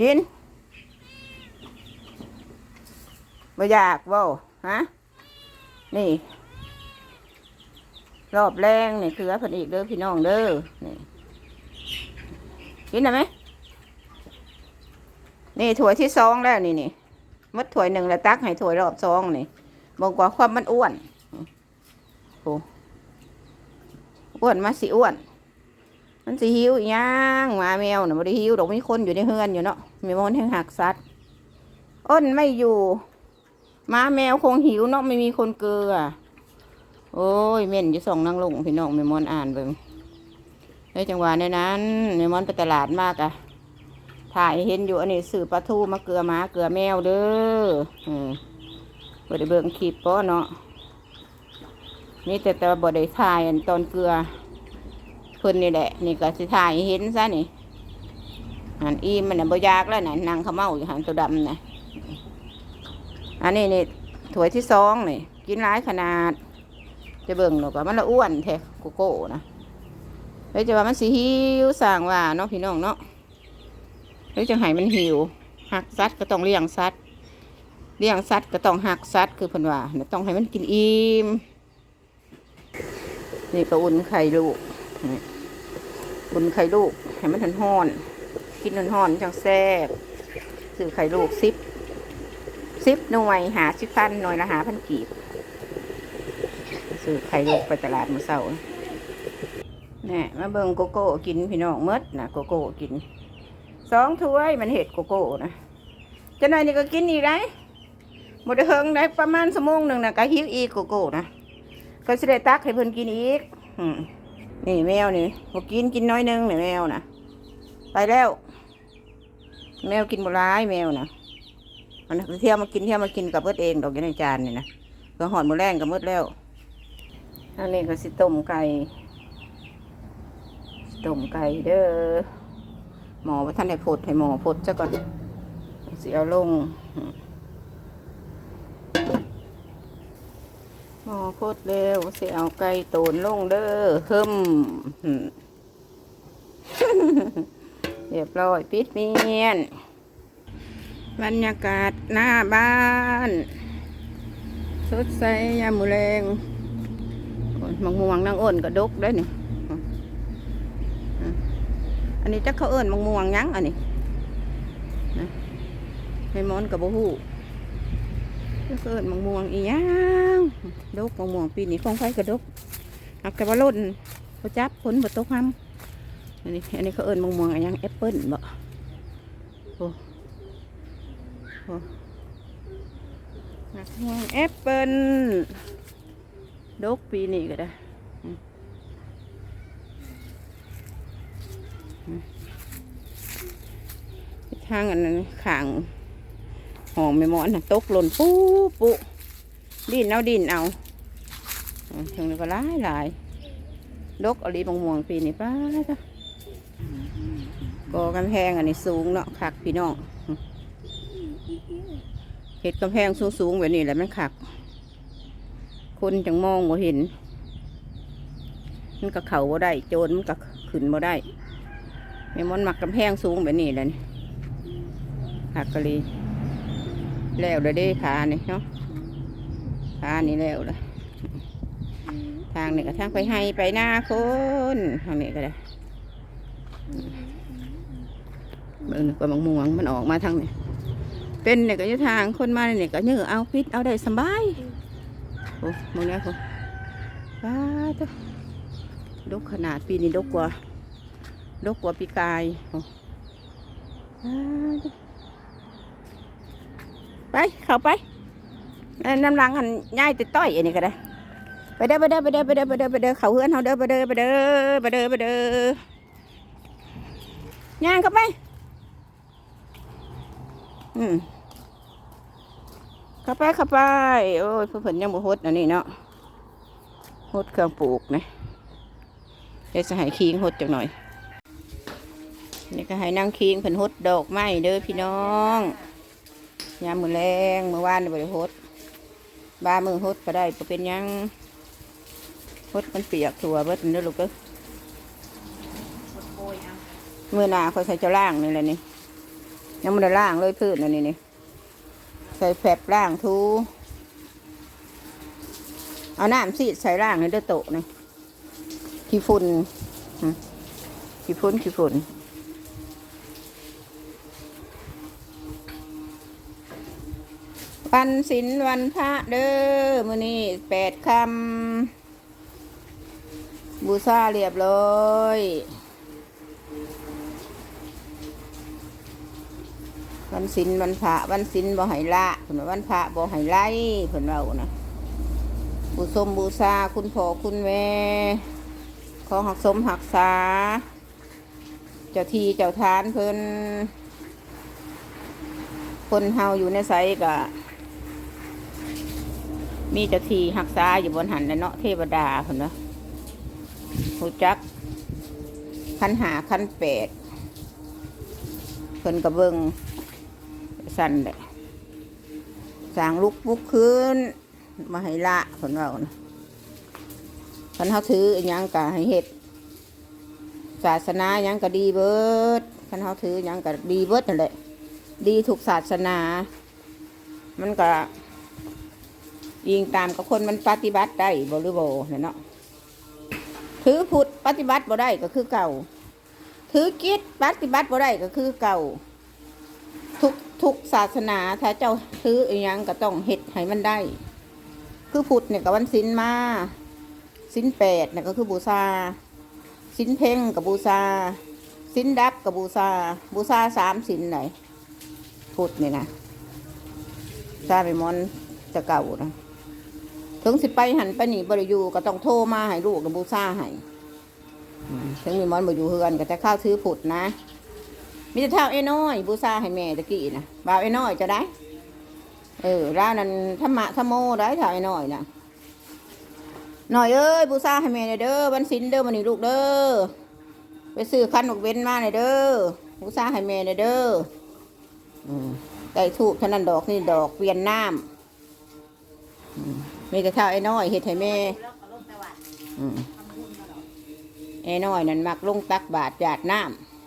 กินบ่อยากว้าฮะ นี่ รอบแรงนี่คือเพิ่นอีกเด้อพี่น้องเด้อ นี่ กินได้ไหม นี่ถ้วยที่สองแล้วนี่นี่มัดถ้วยหนึ่งแล้วตักให้ถ้วยรอบสองนี่บอกว่าความมันอ้วนโอ้อ้วนมาสิอ้วน มันสิหิวอีหยังมาแมวน่ะบ่ได้หิวดอกมีคนอยู่ในเฮือนอยู่เนาะ มีมนแห่งหักสัตว์อ้นไม่อยู่หมาแมวคงหิวเนาะไม่มีคนเกลือโอ้ยเม่นอยู่สองนางลงพี่น้องแม่มอนอ่านเบิ่งในจังหวะในนั้นแม่มอนไปตลาดมากอะถ่ายเห็นอยู่อันนี้สื่อปลาทูมาเกลือหมาเกลือแมวเด้ออืมบ่ได้เบิ่งคลิปป้อเนาะนี่แต่แต่บ่ได้ถ่ายอันตอนเกลือเพิ่นนี่แหละ นี่ก็สิถ่ายเห็นซะนี่ หันอีมันน่ะบ่ยากแล้วน่ะนางขาเมาอยู่หันตัวดำน่ะอันนี้นี่ถ้วยที่สองนี่กินหลายขนาด จะเบิ่งหนูก็มันละอ้วนแท้โกโก้นะเฮ้ยจะว่ามันสิหิวสั่งว่าเนาะพี่น้องเนาะเฮ้ยจะให้มันหิวหักสัตว์ก็ต้องเลี้ยงสัตว์เลี้ยงสัตว์ก็ต้องหักสัตว์คือเพิ่นว่าเนี่ยต้องให้มันกินอิ่มนี่ก็อุ่นไข่ลูกอุ่นไข่ลูกให้มันทันห้อน กินห้อนจังแซ่บซื้อไข่ลูกซิปซิปหน่วยหาสิบพันหน่วยละหาพันกีบซื้อไข่ลูกไปตลาดมือเช้านี่มาเบิ่งโกโก้กินพี่น้องเมดนะโกโก้กินสองถ้วยมันเห็ดโกโก้นะจะหน่อยนี่ก็กินอีกได้หมดเฮิงได้ประมาณชั่วโมงหนึ่งนะก็หิวอีกโกโก้นะก็สิได้ตักให้เพิ่นกินอีกอืมนี่แมวนี่พอกินกินน้อยนึงนี่แมวนะไปแล้ว แมวกินบุร้ายแมวนะมันเที่ยวมากินเที่ยวมากินกับเบิดเองดอกยู่ในจานนี่นะก็หอดมือแรงกับมืดแล้วอันนี้ก็สิต้มไก่ต้มไก่เด้อหมอว่าท่านได้พดให้หมอพดซะก่อนสิเอาลงหมอพดเร็วสิเอาไก่โตนลงเด้อหึมอืม เรียบร้อยปิดเมียน บรรยากาศหน้าบ้าน สดใสยามมือแรงมังม่วงนางอ้นก็ดกได้นี่งอันนี้จักเขาเอิ้นมังม่วงยังอันนี้ให้มอนกับบ่ฮู้จักเอิ้นมังม่วงอีหยังดกมังม่วงปีนี้คงไฟก็ดกหักแต่ว่าล้นบ่จับผลบ่ตกห้ำ อันนี้อันนี้เขาเอิ้นมังม่วงอะไรยังแอปเปิ้ลบ่โอ้โอ้มักม่วงแอปเปิ้ลดกปีนี้ก็ได้ทางอันนั้นขางหอมไม่หมอนะตกหล่นปุ๊ปุ๊ดินเอาดินเอาถึงนี้ก็หลายหลายดกอะไรบางม่วงปีนี้ป้าจ้ะ ก็กำแพงอันนี้สูงเนาะขักพี่น้องเห็ดกำแพงสูงๆแบบนี้แหละมันขัก คนจังมองบ่เห็น มันก็เข่าบ่ได้ โจรมันก็ขึ้นบ่ได้แม่มอนมักกำแพงสูงแบบนี้แหละนี่หักกะลีแล้วเด้อเด้ขานี่เนาะขานี่แล้วเลยทางนี่ก็ทางไปให้ไปหน้าคนทางนี้ก็ได้ เบิ่งนี่ก็มังม่วงมันออกมาทางนี้เป็นเนี่ยก็ยู่ทางคนมาเนี่ยก็ยื้อเอาพิษเอาได้สบายโอ้มองนี้คุณป้าตวดกขนาดปีนี้ดกกว่าดกกว่าปีกายโอ้ป้าไปเข้าไปน้ำลังหันง่ายติดต้อยอันนี้ก็ได้ไปเด้อไปเด้อไปเด้อไปเด้อไปเด้อไปเด้อเขาเฮือนเขาเด้อไปเด้อไปเด้อไปเด้อไปเด้อย่างเข้าไป อืมเข้าไปเข้าไป โอ้ยเพื่อนๆยังบ่ฮดอันนี้เนาะฮดเครื่องปลูกนะเดี๋ยวจะให้คิงฮดจังหน่อยนี่ก็ให้นั่งคิงเพิ่นฮดดอกไม้เด้อพี่น้องยามมื้อแรงเมื่อวานนี่บ่ได้ฮดบ้ามือฮดก็ได้บ่เป็นหยังฮดมันเปียกถั่วเบิดนั่นเด้อลูกเด้อมื้อหน้าเขาใส่เจ้าล่างนี่แหละนี่ ยังไม่ได้ล่างเลยพื้นอันนี้นี่ใส่แผบล่างทูเอาน้ำสีดใส่ล่างในเด้อโตนี่ขี้ฝุ่นขี้ฝุ่นขี้ฝุ่นวันศิลวันพระเด้อมื้อนี้แปดคำบูซาเรียบร้อย วันศิลวันพระวันศิลบ่ให้ละเพิ่นว่าวันพระบ่ให้ไล่เพิ่นเว้านะบูสมบูชาคุณพ่อคุณแม่ขอหักสมหักษา เจ้าทีเจ้าทานเพิ่นคนเฮาอยู่ในไสก็มีเจ้าทีหักษาอยู่บนหันแหละเนาะเทวดาเพิ่นว่ารู้จักคันหาคันแปดเพิ่นกระเบิง สั่นเลยสางลุกบุกคืนมาให้ละผลว่านะพันเขาถืออิหยังกะให้เห็ดศาสนาอิหยังก็ดีเบิดพันเขาถืออิหยังก็ดีเบิดนั่นแหละดีถูกศาสนา มันก็ยิงตามกับคนมันปฏิบัติได้บรือบ่เนี่ยเนาะถือพุทธปฏิบัติบ่ได้ก็คือเก่า ถือกิจปฏิบัติบ่ได้ก็คือเก่า ทุกศาสนาถ้าเจ้าซื้ออยังก็ต้องเฮ็ดให้มันได้ คือพุทธเนี่ยกับวันศีลมาศีลแปดเนี่ยก็คือบูชาศีลเพ่งกับบูชาศีลดับกับบูชาบูชาสามศีลไหนพุทธเนี่ยนะซาไปมอนจะเก่านะถึงสิไปหันไปหนีบริยูก็ต้องโทรมาให้ลูกกับบูชาให้ถึงมีมอนบริยูเฮือนก็จะเข้าซื้อพุทธนะ มีแต่เท่าไอ้น้อยบูซาให้แม่ตะกี้นะบ่าวไอ้น้อยจะได้ เออร้านนั้นธรรมะธรรมโมได้เท่าไอ้น้อยนะหน่อยเอ้ยบูซาให้แม่หนเด้อวันศิลเด้อวันนี้ลูกเด้อไปซื้อคันหมกเว้นมาหน่อยเด้อบูซาให้แม่หน่อยเด้ออืมได้ทูบเท่านั้นดอกนี่ดอกเวียนน้ำอืมมีแต่เท่าไอ้น้อยเฮ็ดให้แม่อืมไอ้น้อยนั่นมักลงตักบาทหยาดน้ำ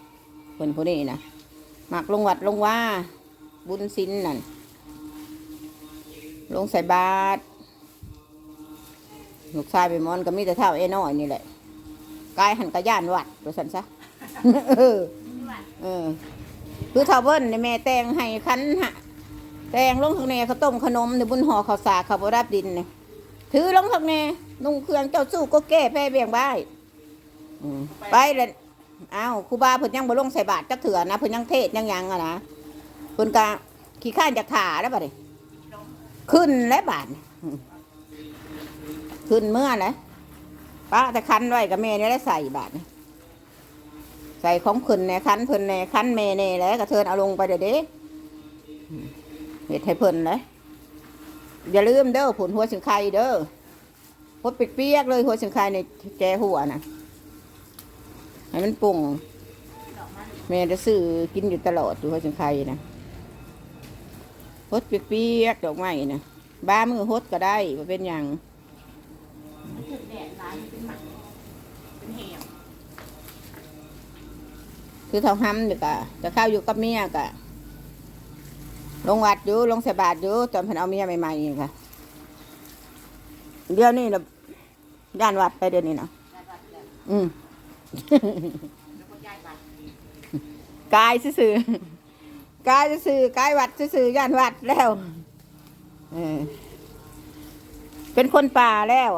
คนผู้นี้นะหมักลงวัดลงว่า บุญสินนั่น ลงใส่บาตรลูกชายไปมอนก็มีแต่เท่าเอ้น้อยนี่แหละกายหันกระย่านวัดดูสันซะเออเออคือเท่าเบิ้ลในแม่แต่งให้คันฮะแต่งลงข้างในข้าวต้มขนมในบุญห่อข้าวสากข้าวบรับดินเนี่ยถือลงข้างในนุ่งเครื่องเจ้าสู้ก็แก้แพ้เบี่ยงบ้ายอืมไปเลย อ้าวครูบาเพิ่นยังบ่ลงใส่บาตรจักเถื่อนะเพิ่นยังเทศยังยังอะนะเพิ่นก็ขี้ข้านจากขาแล้วบัดนี้ขึ้นแล้วบาดนี่อืมขึ้นเมื่อนะป้าแต่คันไว้กับแม่นี่แล้วใส่บาทใส่ของขึ้นในคันเพิ่นในคันแม่เน่แล้วก็เทินเอาลงไปเด้อเด้เฮ็ดให้เพิ่นเลยอย่าลืมเด้อผลหัวสิงไข่เด้อหัวเปียกๆเลยหัวสิงไข่ในแจหัวน่ะ ให้มันปรุงแม่จะซื้อกินอยู่ตลอดอยู่หัวสิงไข่นะฮดเปียกๆดอกไม้นะบ้ามือฮดก็ได้บ่เป็นอย่างคือเท่าห้ำเด็กอะจะเข้าอยู่กับเมียกะลงวัดอยู่ลงใส่บาตรอยู่ตอนเพิ่นเอาเมียใหม่ๆนี่ค่ะเดี๋ยวนี้นะย่านวัดไปเดี๋ยวนี้นะอืม กายซื่อกายซื่อกายวัดซื่อย่านวัดแล้วเออเป็นคนป่าแล้ว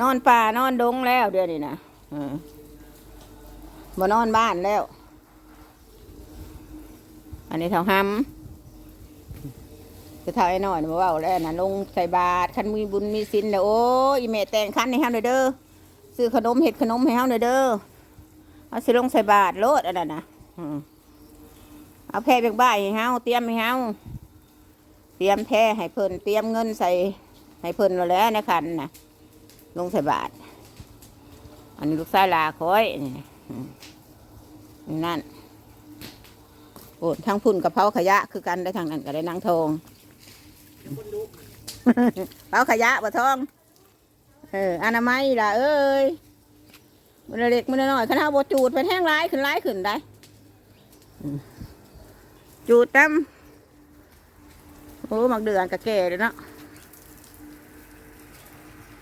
นอนป่านอนดงแล้วเดี๋ยวนี้นะมานอนบ้านแล้ว อันนี้เท่าห้ำจะเท่าไอ้น้อยนะบอกว่าแล้วนะลงใส่บาตรคันมีบุญมีสินแล้วโอ้ยแม่แต่งคันให้เฮาหน่อยเด้อ ซื้อขนมเห็ดขนมให้เฮาหน่อยเด้อเอาสิลงใส่บาทโลดอันนั้นนะอืมเอาแพร่เบียงบ่ายให้เฮาเตรียมให้เฮาเตรียมแพร่ให้เพิ่นเตรียมเงินใส่ให้เพิ่นแล้วแหล้วในคันนะลงใส่บาทอันนี้ลูกชายลาคอยนี่อืมนั่นโอ้ทางพุ่นกับเผาขยะ คือกันได้ทางนั้นก็ได้นางทองเผาขยะบ่ทอง เอออนามัยล่ะเอ้ยมันเล็กมันน้อยขนาดบจูดเป็นแห้งร้ายขึ้นร้ายขึ้นได้ จูดตั้มโอ้หมักเดือนกะแก่เลยเนาะ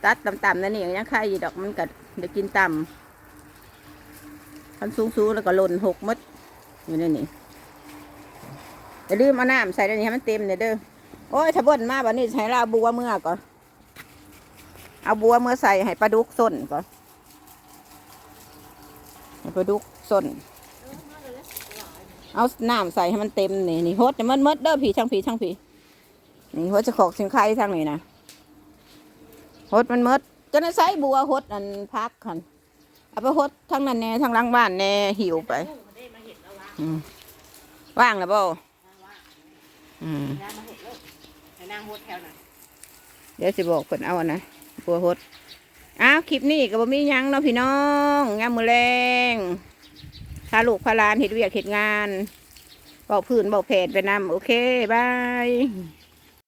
ตัดต่ำๆนั่นนี่ยังใครอยู่ดอกมันก็เดี๋ยวกินต่ำคันสูงๆแล้วก็หล่นหกมดอยู่ในนี่อย่าลืมเอาน้ำใส่ในนี้ให้มันเต็มเนี่ยเด้อโอ้ยถ้าบ่นมาแบบนี้ใช้เราเอาบัวเมื่อก่อน เอาบัวเมื่อใส่ให้ปลาดุกส้นก่อนให้ปลาดุกส้น เอาน้ำใส่ให้มันเต็มนี่นี่ฮดมันมดเด้อผีช่างผีช่างผีนี่ฮดจะขอกสิงไข่ทางนี้นะฮดมันมดจะได้ใส่บัวฮดอันพักคันเอาไปฮดทางนั้นแน่ทางล่างบ้านแน่หิวไปว่างแล้วบ่อืมเห็ดเลยให้นางโฮดแถวน่ะเดี๋ยวสิบอกเพิ่นเอานะ บัวฮดอ้าวคลิปนี้ก็บ่มียังเนาะพี่น้องงามมือแรงพาลูกพาลานเห็ดเวียกเห็ดงานเบาพื้นเบาเพจไปนำโอเคบาย